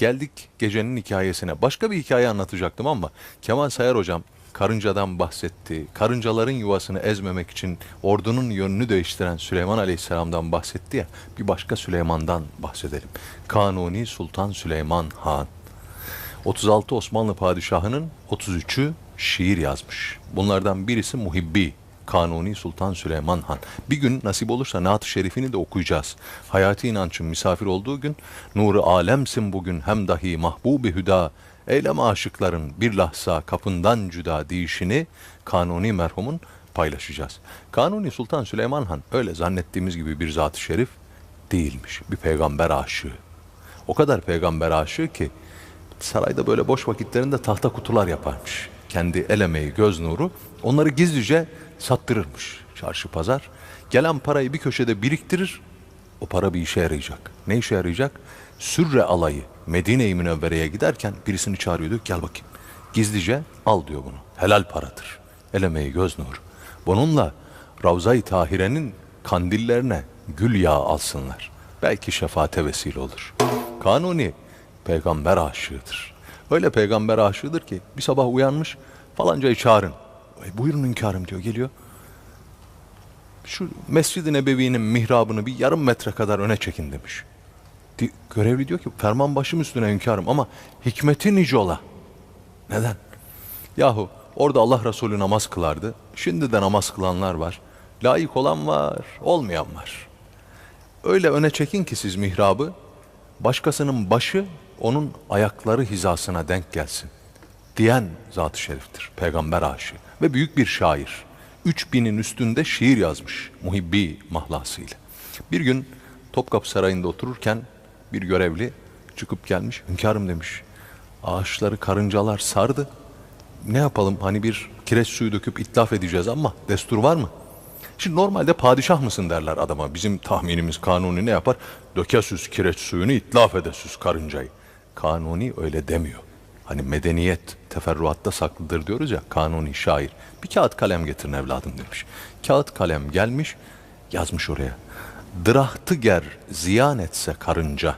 Geldik gecenin hikayesine. Başka bir hikaye anlatacaktım ama Kemal Sayar hocam karıncadan bahsetti. Karıncaların yuvasını ezmemek için ordunun yönünü değiştiren Süleyman Aleyhisselam'dan bahsetti ya. Bir başka Süleyman'dan bahsedelim. Kanuni Sultan Süleyman Han. 36 Osmanlı padişahının 33'ü şiir yazmış. Bunlardan birisi Muhibbi. Kanuni Sultan Süleyman Han. Bir gün nasip olursa Naat-ı Şerif'ini de okuyacağız. Hayati inancın misafir olduğu gün nuru alemsin bugün hem dahi mahbubi hüda eyleme aşıkların bir lahza kapından cüda deyişini Kanuni merhumun paylaşacağız. Kanuni Sultan Süleyman Han öyle zannettiğimiz gibi bir zat-ı şerif değilmiş. Bir peygamber aşığı. O kadar peygamber aşığı ki sarayda böyle boş vakitlerinde tahta kutular yaparmış. Kendi el emeği, göz nuru. Onları gizlice sattırırmış çarşı pazar. Gelen parayı bir köşede biriktirir. O para bir işe yarayacak. Ne işe yarayacak? Sürre alayı Medine-i Münevvere'ye giderken birisini çağırıyor diyor ki, gel bakayım. Gizlice al diyor bunu. Helal paradır. El emeği, göz nuru. Bununla Ravza-i Tahire'nin kandillerine gül yağı alsınlar. Belki şefaate vesile olur. Kanuni peygamber aşığıdır. Öyle peygamber aşığıdır ki bir sabah uyanmış falancayı çağırın. "E, buyurun hünkârım diyor geliyor. Şu Mescid-i Nebevi'nin mihrabını bir yarım metre kadar öne çekin demiş. Di- Görevli diyor ki ferman başım üstüne hünkârım ama hikmeti nice ola. Neden? Yahu orada Allah Resulü namaz kılardı. Şimdi de namaz kılanlar var. Layık olan var, olmayan var. Öyle öne çekin ki siz mihrabı, başkasının başı onun ayakları hizasına denk gelsin. Diyen zat-ı şeriftir, peygamber aşığı ve büyük bir şair. 3000'in üstünde şiir yazmış muhibbi mahlasıyla. Bir gün Topkapı Sarayı'nda otururken bir görevli çıkıp gelmiş, hünkârım demiş. Ağaçları karıncalar sardı. Ne yapalım hani bir kireç suyu döküp itlaf edeceğiz ama destur var mı? Şimdi normalde padişah mısın derler adama. Bizim tahminimiz kanuni ne yapar? Dökesüz kireç suyunu itlaf edesüz karıncayı. Kanuni öyle demiyor. Hani medeniyet teferruatta saklıdır diyoruz ya kanuni şair. Bir kağıt kalem getirin evladım demiş. Kağıt kalem gelmiş yazmış oraya. Dırahtı ger ziyan etse karınca.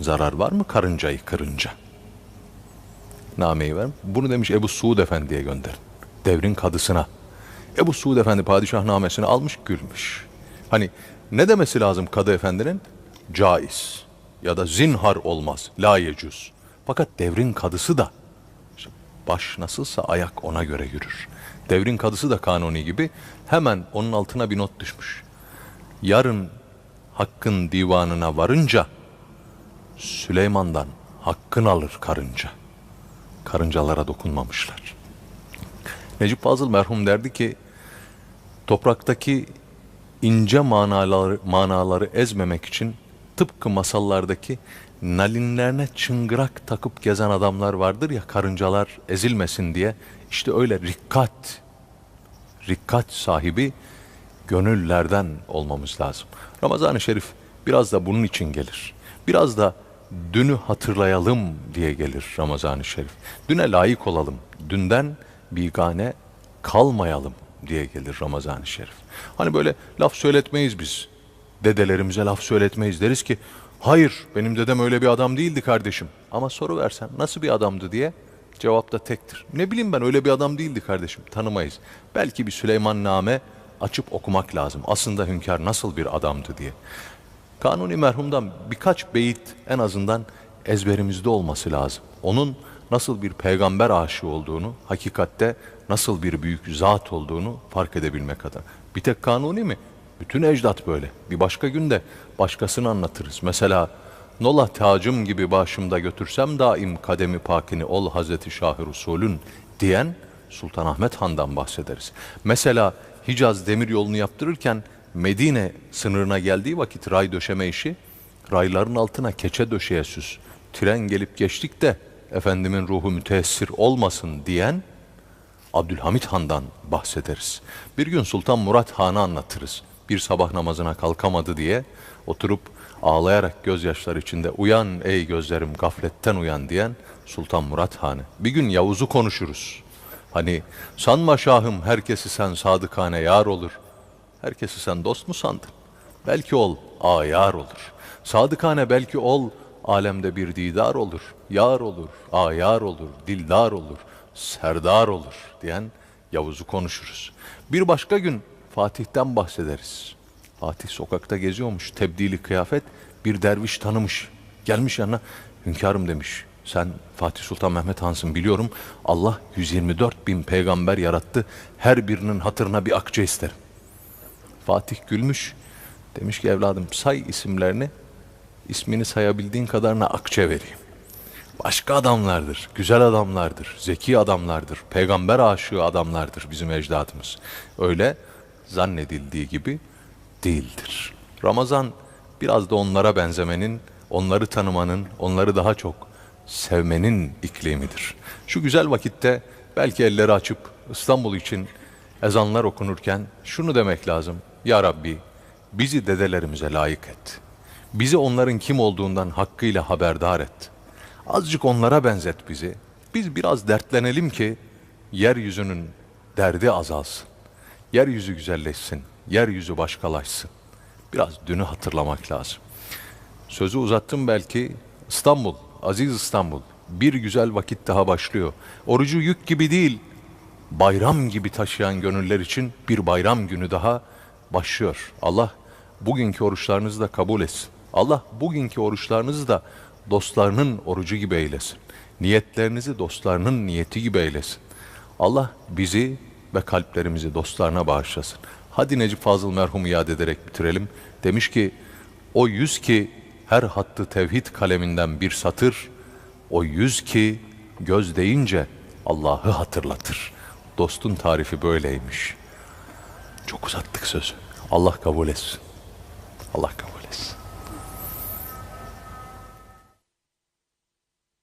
Zarar var mı karıncayı kırınca? Nameyi ver. Bunu demiş Ebu Suud Efendi'ye gönderin. Devrin kadısına. Ebu Suud Efendi padişah namesini almış gülmüş. Hani ne demesi lazım kadı efendinin? Caiz ya da zinhar olmaz. La yecüz. Fakat devrin kadısı da baş nasılsa ayak ona göre yürür. Devrin kadısı da kanuni gibi hemen onun altına bir not düşmüş. Yarın hakkın divanına varınca Süleyman'dan hakkın alır karınca. Karıncalara dokunmamışlar. Necip Fazıl merhum derdi ki topraktaki ince manaları, manaları ezmemek için tıpkı masallardaki nalinlerine çıngırak takıp gezen adamlar vardır ya karıncalar ezilmesin diye işte öyle rikkat rikkat sahibi gönüllerden olmamız lazım. Ramazan-ı Şerif biraz da bunun için gelir. Biraz da dünü hatırlayalım diye gelir Ramazan-ı Şerif. Düne layık olalım. Dünden bigane kalmayalım diye gelir Ramazan-ı Şerif. Hani böyle laf söyletmeyiz biz. Dedelerimize laf söyletmeyiz. Deriz ki hayır benim dedem öyle bir adam değildi kardeşim. Ama soru versen nasıl bir adamdı diye cevap da tektir. Ne bileyim ben öyle bir adam değildi kardeşim tanımayız. Belki bir Süleyman Name açıp okumak lazım. Aslında hünkâr nasıl bir adamdı diye. Kanuni merhumdan birkaç beyit en azından ezberimizde olması lazım. Onun nasıl bir peygamber aşığı olduğunu, hakikatte nasıl bir büyük zat olduğunu fark edebilmek adına. Bir tek kanuni mi? Bütün ecdat böyle. Bir başka günde başkasını anlatırız. Mesela Nola tacım gibi başımda götürsem daim kademi pakini ol Hazreti Şah-ı Resulün diyen Sultanahmet Han'dan bahsederiz. Mesela Hicaz demir yolunu yaptırırken Medine sınırına geldiği vakit ray döşeme işi rayların altına keçe döşeye süs. Tren gelip geçtik de efendimin ruhu müteessir olmasın diyen Abdülhamit Han'dan bahsederiz. Bir gün Sultan Murat Han'ı anlatırız. Bir sabah namazına kalkamadı diye oturup ağlayarak gözyaşları içinde uyan ey gözlerim gafletten uyan diyen Sultan Murat Han'ı. Bir gün Yavuz'u konuşuruz. Hani sanma şahım herkesi sen sadıkane yar olur. Herkesi sen dost mu sandın? Belki ol ayar olur. Sadıkane belki ol Alemde bir didar olur, yar olur, ayar olur, dildar olur, serdar olur diyen Yavuz'u konuşuruz. Bir başka gün Fatih'ten bahsederiz. Fatih sokakta geziyormuş, tebdili kıyafet, bir derviş tanımış. Gelmiş yanına, hünkârım demiş. Sen Fatih Sultan Mehmet Han'sın biliyorum. Allah 124 bin peygamber yarattı. Her birinin hatırına bir akçe isterim. Fatih gülmüş. Demiş ki evladım say isimlerini. ismini sayabildiğin kadarına akçe vereyim. Başka adamlardır, güzel adamlardır, zeki adamlardır, peygamber aşığı adamlardır bizim ecdadımız. Öyle zannedildiği gibi değildir. Ramazan biraz da onlara benzemenin, onları tanımanın, onları daha çok sevmenin iklimidir. Şu güzel vakitte belki elleri açıp İstanbul için ezanlar okunurken şunu demek lazım. Ya Rabbi bizi dedelerimize layık et. Bizi onların kim olduğundan hakkıyla haberdar et. Azıcık onlara benzet bizi. Biz biraz dertlenelim ki yeryüzünün derdi azalsın. Yeryüzü güzelleşsin. Yeryüzü başkalaşsın. Biraz dünü hatırlamak lazım. Sözü uzattım belki. İstanbul, aziz İstanbul. Bir güzel vakit daha başlıyor. Orucu yük gibi değil, bayram gibi taşıyan gönüller için bir bayram günü daha başlıyor. Allah bugünkü oruçlarınızı da kabul etsin. Allah bugünkü oruçlarınızı da dostlarının orucu gibi eylesin. Niyetlerinizi dostlarının niyeti gibi eylesin. Allah bizi ve kalplerimizi dostlarına bağışlasın. Hadi Necip Fazıl merhumu yad ederek bitirelim. Demiş ki o yüz ki her hattı tevhid kaleminden bir satır, o yüz ki göz deyince Allah'ı hatırlatır. Dostun tarifi böyleymiş. Çok uzattık sözü. Allah kabul etsin. Allah kabul etsin.